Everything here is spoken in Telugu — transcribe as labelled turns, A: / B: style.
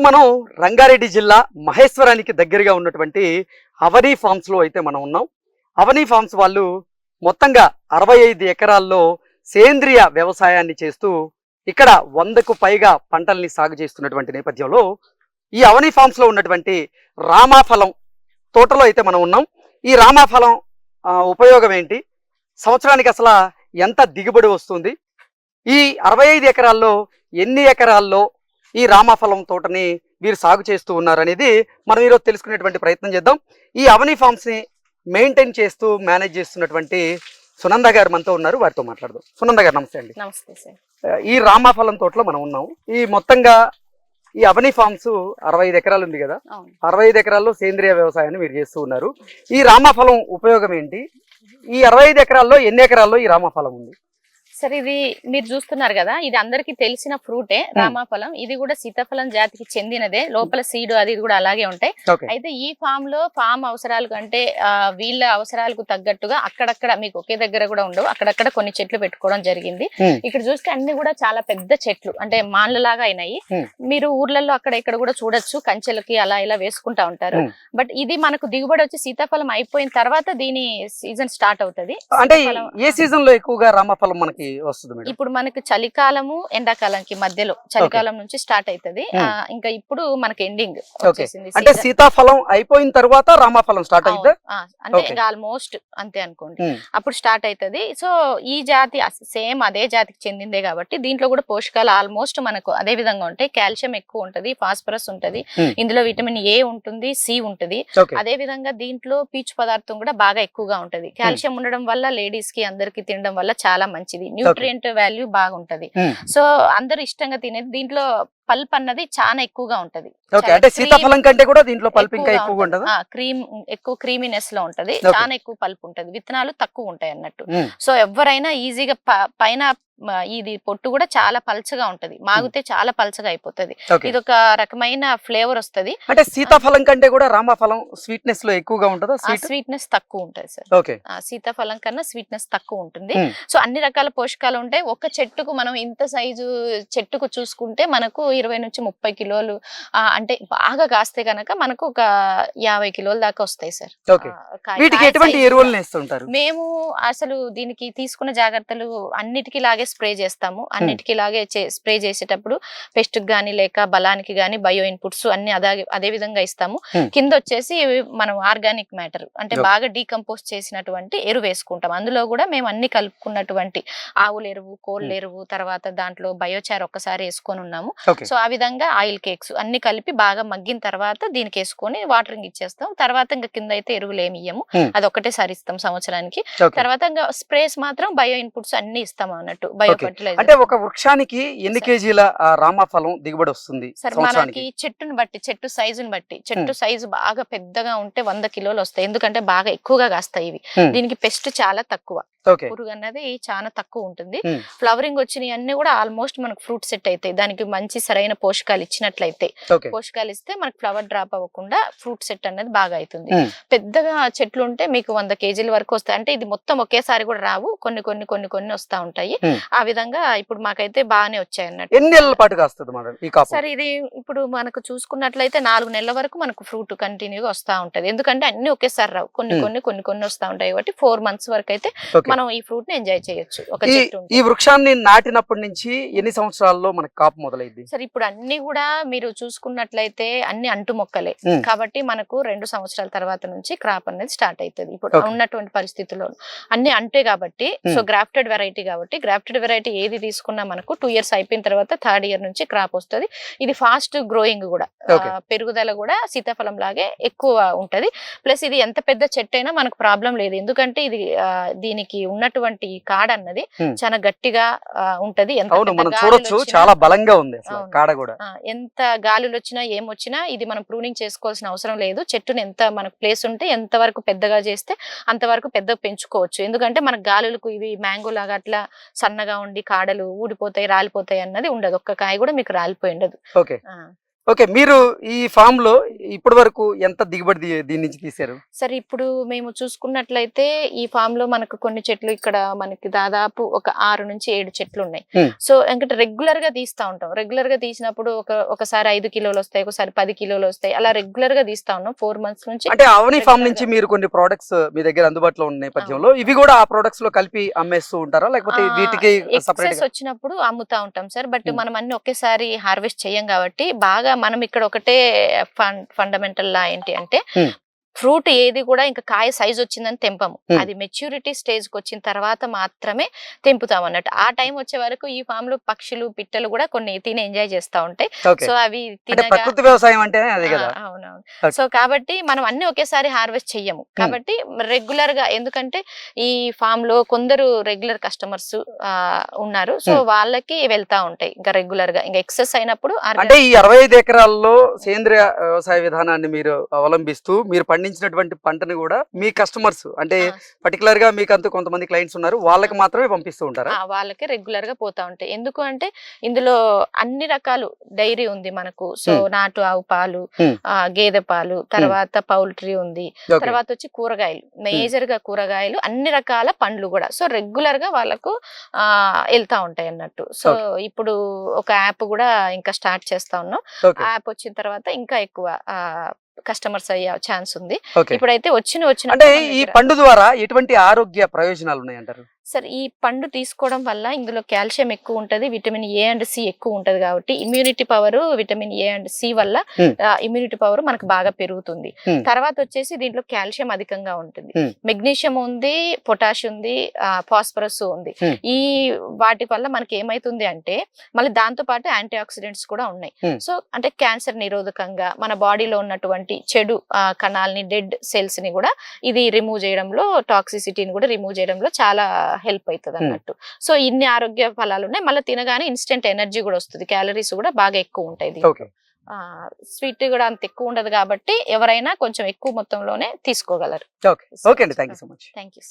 A: ప్రస్తుతం మనం రంగారెడ్డి జిల్లా మహేశ్వరానికి దగ్గరగా ఉన్నటువంటి అవనీ ఫామ్స్లో అయితే మనం ఉన్నాం. అవనీ ఫార్మ్స్ వాళ్ళు మొత్తంగా అరవై ఐదు ఎకరాల్లో సేంద్రియ వ్యవసాయాన్ని చేస్తూ ఇక్కడ వందకు పైగా పంటల్ని సాగు చేస్తున్నటువంటి నేపథ్యంలో ఈ అవనీ ఫార్మ్స్లో ఉన్నటువంటి రామాఫలం తోటలో అయితే మనం ఉన్నాం. ఈ రామాఫలం ఉపయోగం ఏంటి? సంవత్సరానికి అసలు ఎంత దిగుబడి వస్తుంది? ఈ అరవై ఐదు ఎకరాల్లో ఎన్ని ఎకరాల్లో ఈ రామాఫలం తోటని వీరు సాగు చేస్తూ ఉన్నారు అనేది మనం ఈరోజు తెలుసుకునేటువంటి ప్రయత్నం చేద్దాం. ఈ అవని ఫార్మ్స్ని మెయింటైన్ చేస్తూ మేనేజ్ చేస్తున్నటువంటి సునంద గారు మనతో ఉన్నారు. వారితో మాట్లాడదాం. సునంద గారు నమస్తే అండి.
B: నమస్తే సార్.
A: ఈ రామాఫలం తోటలో మనం ఉన్నాం ఈ మొత్తంగా ఈ అవని ఫార్మ్స్ అరవై ఐదు ఎకరాలు ఉంది కదా? అరవై ఐదు ఎకరాల్లో సేంద్రియ వ్యవసాయాన్ని మీరు చేస్తూ ఉన్నారు. ఈ రామాఫలం ఉపయోగం ఏంటి? ఈ అరవై ఐదు ఎకరాల్లో ఎన్ని ఎకరాల్లో ఈ రామాఫలం ఉంది?
B: సార్ ఇది మీరు చూస్తున్నారు కదా ఇది అందరికి తెలిసిన ఫ్రూటే రామాఫలం. ఇది కూడా సీతాఫలం జాతికి చెందినదే. లోపల సీడ్ అది ఇది కూడా అలాగే ఉంటాయి. అయితే ఈ ఫామ్లో ఫామ్ అవసరాలు కంటే వీళ్ళ అవసరాలకు తగ్గట్టుగా అక్కడక్కడ మీకు ఒకే దగ్గర కూడా ఉండవు. అక్కడక్కడ కొన్ని చెట్లు పెట్టుకోవడం జరిగింది. ఇక్కడ చూస్తే అన్ని కూడా చాలా పెద్ద చెట్లు అంటే మాన్లలాగా అయినాయి. మీరు ఊర్లలో అక్కడ ఇక్కడ కూడా చూడొచ్చు కంచెలకి అలా ఇలా వేసుకుంటా ఉంటారు. బట్ ఇది మనకు దిగుబడి వచ్చి సీతాఫలం అయిపోయిన తర్వాత దీని సీజన్ స్టార్ట్ అవుతది.
A: అంటే ఏ సీజన్లో ఎక్కువగా రామాఫలం మనకి వస్తుంది మేడం.
B: ఇప్పుడు మనకి చలికాలము ఎండాకాలంకి మధ్యలో చలికాలం నుంచి స్టార్ట్ అవుతది. ఇంకా ఇప్పుడు మనకి ఎండింగ్
A: అంటే. సీతాఫలం అయిపోయిన తర్వాత రామాఫలం స్టార్ట్.
B: ఆ, అంటే. ఇంకా ఆల్మోస్ట్ అంతే అనుకోండి. అప్పుడు స్టార్ట్ అవుతది సో ఈ జాతి సేమ్ అదే జాతికి చెందిందే కాబట్టి దీంట్లో కూడా పోషకాలు ఆల్మోస్ట్ మనకు అదే విధంగా ఉంటాయి. కాల్షియం ఎక్కువ ఉంటది ఫాస్ఫరస్ ఉంటది. ఇందులో విటమిన్ ఏ ఉంటుంది సి ఉంటది. అదే విధంగా దీంట్లో పీచు పదార్థం కూడా బాగా ఎక్కువగా ఉంటది. కాల్షియం ఉండడం వల్ల లేడీస్కి అందరికి తినడం వల్ల చాలా మంచిది. న్యూట్రియంట్ వాల్యూ బాగుంటది.
A: Hmm.
B: సో అందరూ ఇష్టంగా తినేది దీంట్లో పల్ప్ అన్నది చాలా ఎక్కువగా ఉంటది.
A: అంటే సీతాఫలం కంటే కూడా దీంట్లో పల్ప్ ఇంకా ఎక్కువగా ఉంటుందా.
B: క్రీమ్ ఎక్కువ క్రీమీనెస్లో ఉంటది. చాలా ఎక్కువ పల్ప్ ఉంటది. విత్తనాలు తక్కువ ఉంటాయి అన్నట్టు.
A: Hmm.
B: సో ఎవరైనా ఈజీగా పైన ఇది పొట్టు కూడా చాలా పల్చగా ఉంటది. మాగితే చాలా పల్చగా అయిపోతది. ఇది ఒక రకమైన ఫ్లేవర్ వస్తది.
A: అంటే సీతాఫలం కంటే కూడా రామాఫలం స్వీట్నెస్లో ఎక్కువగా ఉంటుందా?
B: స్వీట్నెస్ తక్కువ ఉంటది సార్. సీతాఫలం కన్నా స్వీట్నెస్ తక్కువ ఉంటుంది. సో అన్ని రకాల పోషకాలు ఉంటాయి. ఒక చెట్టుకు మనం ఇంత సైజు చెట్టుకు చూసుకుంటే మనకు ఇరవై నుంచి ముప్పై కిలోలు అంటే బాగా కాస్తే కనుక మనకు ఒక యాభై కిలోల దాకా వస్తాయి సార్.
A: వీటికి ఎటువంటి వేస్తుంటారు
B: మేము అసలు దీనికి తీసుకున్న జాగ్రత్తలు అన్నిటికీ లాగే స్ప్రే చేస్తాము. అన్నిటికీ లాగే స్ప్రే చేసేటప్పుడు పెస్ట్ గానీ లేక బలానికి గానీ బయో ఇన్పుట్స్ అన్ని అదే అదే విధంగా ఇస్తాము. కింద వచ్చేసి మనం ఆర్గానిక్ మ్యాటర్ అంటే. బాగా డీకంపోజ్ చేసినటువంటి ఎరువు వేసుకుంటాం. అందులో కూడా మేము అన్ని కలుపుకున్నటువంటి ఆవుల ఎరువు కోళ్ళ. ఎరువు తర్వాత దాంట్లో బయోచార్ ఒక్కసారి వేసుకొని ఉన్నాము. సో ఆ విధంగా ఆయిల్ కేక్స్ అన్ని కలిపి బాగా మగ్గిన తర్వాత దీనికి వేసుకొని వాటరింగ్ ఇచ్చేస్తాం. తర్వాత ఇంకా కింద అయితే ఎరువులు ఏమి ఇయ్యము. అది ఒకటేసారి ఇస్తాం సంవత్సరానికి. తర్వాత ఇంకా స్ప్రేస్ మాత్రం బయో ఇన్పుట్స్ అన్ని ఇస్తాం అన్నట్టు.
A: అంటే ఒక వృక్షానికి ఎన్ని. కేజీల రామాఫలం దిగుబడి వస్తుంది
B: సరే మనకి చెట్టుని బట్టి చెట్టు సైజుని బట్టి చెట్టు సైజు బాగా పెద్దగా ఉంటే వంద కిలోలు వస్తాయి. ఎందుకంటే బాగా ఎక్కువగా కాస్తాయి ఇవి. దీనికి పెస్ట్ చాలా తక్కువ. పురుగు అన్నది చాలా తక్కువ ఉంటుంది. ఫ్లవరింగ్ వచ్చినవి అన్ని కూడా ఆల్మోస్ట్ మనకు ఫ్రూట్ సెట్ అవుతాయి దానికి మంచి సరైన పోషకాలు ఇచ్చినట్లయితే. పోషకాలు ఇస్తే మనకు ఫ్లవర్ డ్రాప్ అవ్వకుండా ఫ్రూట్ సెట్ అనేది బాగా అవుతుంది. పెద్దగా చెట్లు ఉంటే మీకు వంద కేజీల వరకు వస్తాయి. అంటే ఇది మొత్తం ఒకేసారి కూడా రావు. కొన్ని కొన్ని కొన్ని కొన్ని వస్తా ఉంటాయి. ఆ విధంగా ఇప్పుడు మాకైతే బాగానే వచ్చాయి అన్నట్టు.
A: ఎన్ని నెలల పాటు కాస్తుంది
B: సరే ఇది ఇప్పుడు మనకు చూసుకున్నట్లయితే నాలుగు నెలల వరకు మనకు ఫ్రూట్ కంటిన్యూగా వస్తా ఉంటది. ఎందుకంటే అన్ని ఒకేసారి రావు. కొన్ని. కొన్ని కొన్ని కొన్ని వస్తా ఉంటాయి. కాబట్టి ఫోర్ మంత్స్ వరకు అయితే మనం ఈ ఫ్రూట్ని ఎంజాయ్ చేయొచ్చు ఒక
A: ఈ
B: చెట్టు ఉంటే.
A: ఈ వృక్షాన్ని నాటినప్పటి నుంచి ఎన్ని సంవత్సరాల్లో మనకి కాపు మొదలైంది
B: సరే ఇప్పుడు అన్ని కూడా మీరు చూసుకున్నట్లయితే అన్ని అంటు మొక్కలే. కాబట్టి మనకు రెండు సంవత్సరాల తర్వాత నుంచి క్రాప్ అనేది స్టార్ట్ అవుతుంది ఇప్పుడు. ఉన్నటువంటి పరిస్థితుల్లో అన్ని అంటే కాబట్టి. సో గ్రాఫ్టెడ్ వెరైటీ కాబట్టి గ్రాఫ్టెడ్ వెరైటీ ఏది తీసుకున్నా మనకు టూ ఇయర్స్ అయిపోయిన తర్వాత థర్డ్ ఇయర్ నుంచి క్రాప్ వస్తుంది ఇది ఫాస్ట్ గ్రోయింగ్ కూడా. పెరుగుదల కూడా సీతాఫలం లాగే ఎక్కువ ఉంటది ప్లస్ ఇది ఎంత పెద్ద చెట్టు అయినా మనకు ప్రాబ్లం లేదు ఎందుకంటే ఇది ఆ, ఉన్నటువంటి కాడ అన్నది. చాలా గట్టిగా ఉంటది.
A: అవును
B: పెద్ద
A: మనం చూడొచ్చు
B: వచ్చినా-
A: చాలా బలంగా ఉంది. కాడ కూడా.
B: ఎంత గాలులు వచ్చినా ఏమొచ్చినా ఇది మనం ప్రూనింగ్ చేసుకోవాల్సిన అవసరం లేదు. చెట్టుని ఎంత మనకు ప్లేస్ ఉంటే ఎంత వరకు పెద్దగా చేస్తే అంతవరకు పెద్దగా పెంచుకోవచ్చు. ఎందుకంటే మన గాలులకు ఇవి మ్యాంగో లాగా అట్లా సన్నగా ఉండి కాడలు ఊడిపోతాయి రాలిపోతాయి అన్నది ఉండదు. ఒక్క కాయ కూడా మీకు రాలిపోయి ఉండదు.
A: ఓకే. ఓకే మీరు ఈ ఫామ్లో ఇప్పటి వరకు ఎంత దిగుబడి దీని నుంచి తీశారు?
B: సరే ఇప్పుడు మేము చూసుకున్నట్లయితే ఈ ఫామ్లో మనకు కొన్ని చెట్లు ఇక్కడ మనకి దాదాపు ఒక ఆరు నుంచి ఏడు చెట్లు ఉన్నాయి. సో ఎందుకంటే రెగ్యులర్గా తీస్తా ఉంటాం. రెగ్యులర్గా తీసినప్పుడు ఒక ఒకసారి ఐదు కిలోలు వస్తాయి ఒకసారి పది కిలోలు వస్తాయి. అలా రెగ్యులర్గా తీస్తా ఉన్నాం. ఫోర్ మంత్స్ నుంచి
A: అంటే అవని ఫామ్ నుంచి. మీరు కొన్ని ప్రోడక్ట్స్ మీ దగ్గర అందుబాటులో ఉన్న నేపథ్యంలో ఇవి కూడా ఆ ప్రొడక్ట్స్లో కలిపి అమ్మేస్తూ ఉంటారా? లేకపోతే వీటికి
B: వచ్చినప్పుడు అమ్ముతా ఉంటాం సార్. బట్. మనం అన్ని ఒకేసారి హార్వెస్ట్ చేయం కాబట్టి బాగా మనం ఇక్కడ ఒకటే ఫండమెంటల్ లా ఏంటి అంటే ఫ్రూట్ ఏది కూడా ఇంకా కాయ సైజ్ వచ్చిందని తెంపము. అది మెచ్యూరిటీ స్టేజ్కి వచ్చిన తర్వాత మాత్రమే తెంపుతాం అన్నట్టు. ఆ టైం వచ్చే వరకు ఈ ఫామ్లో పక్షులు పిట్టలు కూడా కొన్ని తిని ఎంజాయ్ చేస్తా ఉంటాయి సో అవి
A: అంటే
B: తినగా
A: ప్రకృతి వ్యవసాయం
B: ఆ, అవునవును. సో కాబట్టి మనం అన్ని ఒకేసారి హార్వెస్ట్ చెయ్యము. కాబట్టి రెగ్యులర్గా ఎందుకంటే ఈ ఫామ్లో కొందరు రెగ్యులర్ కస్టమర్స్ ఉన్నారు. సో. వాళ్ళకి వెళ్తా ఉంటాయి ఇంకా రెగ్యులర్గా ఇంకా ఎక్సెస్ అయినప్పుడు
A: అంటే ఈ అరవై ఐదు ఎకరాల్లో సేంద్రియ వ్యవసాయ విధానాన్ని మీరు అవలంబిస్తూ మీరు పండించినటువంటి పంటని కూడా మీ కస్టమర్స్ అంటే పర్టికులర్గా మీకు అంటూ కొంతమంది క్లయింట్స్ ఉన్నారు వాళ్ళకి మాత్రమే పంపిస్తూ ఉంటారా?
B: ఆ, వాళ్ళకి రెగ్యులర్గా పోతా ఉంటాయి. ఎందుకు అంటే ఇందులో అన్ని రకాలు డైరీ ఉంది మనకు. సో. నాటు ఆవు పాలు గేదె పాలు తర్వాత పౌల్ట్రీ ఉంది. తర్వాత వచ్చి కూరగాయలు మేజర్గా కూరగాయలు అన్ని రకాల పండ్లు కూడా. సో రెగ్యులర్గా వాళ్ళకు ఆ వెళ్తా ఉంటాయి అన్నట్టు. సో ఇప్పుడు ఒక యాప్ కూడా ఇంకా స్టార్ట్ చేస్తా ఉన్నాం. యాప్ వచ్చిన తర్వాత ఇంకా ఎక్కువ కస్టమర్స్ అయ్యే ఛాన్స్ ఉంది. ఇప్పుడైతే వచ్చిన వచ్చిన
A: అంటే ఈ పండు ద్వారా ఎటువంటి ఆరోగ్య ప్రయోజనాలు ఉన్నాయంటారు?
B: సార్ ఈ పండు తీసుకోవడం వల్ల ఇందులో కాల్షియం ఎక్కువ ఉంటది విటమిన్ ఏ అండ్ సి ఎక్కువ ఉంటది కాబట్టి immunity power vitamin A and C వల్ల. ఇమ్యూనిటీ పవర్ మనకు బాగా పెరుగుతుంది. తర్వాత వచ్చేసి దీంట్లో కాల్షియం అధికంగా ఉంటుంది. మెగ్నీషియం ఉంది పొటాష్ ఉంది ఫాస్ఫరస్ ఉంది. ఈ వాటి వల్ల మనకి ఏమైతుంది అంటే మళ్ళీ దాంతో పాటు యాంటీ ఆక్సిడెంట్స్ కూడా ఉన్నాయి. సో అంటే క్యాన్సర్ నిరోధకంగా మన బాడీలో ఉన్నటువంటి చెడు కణాలని డెడ్ సెల్స్ని కూడా ఇది రిమూవ్ చేయడంలో టాక్సిసిటీని కూడా రిమూవ్ చేయడంలో చాలా హెల్ప్ అవుతుంది. అన్నట్టు సో ఇన్ని ఆరోగ్య ఫలాలు ఉన్నాయి మళ్ళీ తినగానే ఇన్స్టెంట్ ఎనర్జీ కూడా వస్తుంది. క్యాలరీస్ కూడా బాగా ఎక్కువ ఉంటాయి స్వీట్ కూడా అంత ఎక్కువ ఉండదు కాబట్టి ఎవరైనా కొంచెం ఎక్కువ మొత్తంలోనే తీసుకోగలరు.
A: ఓకే. ఓకే అండి. Thank you so much.
B: Thank you.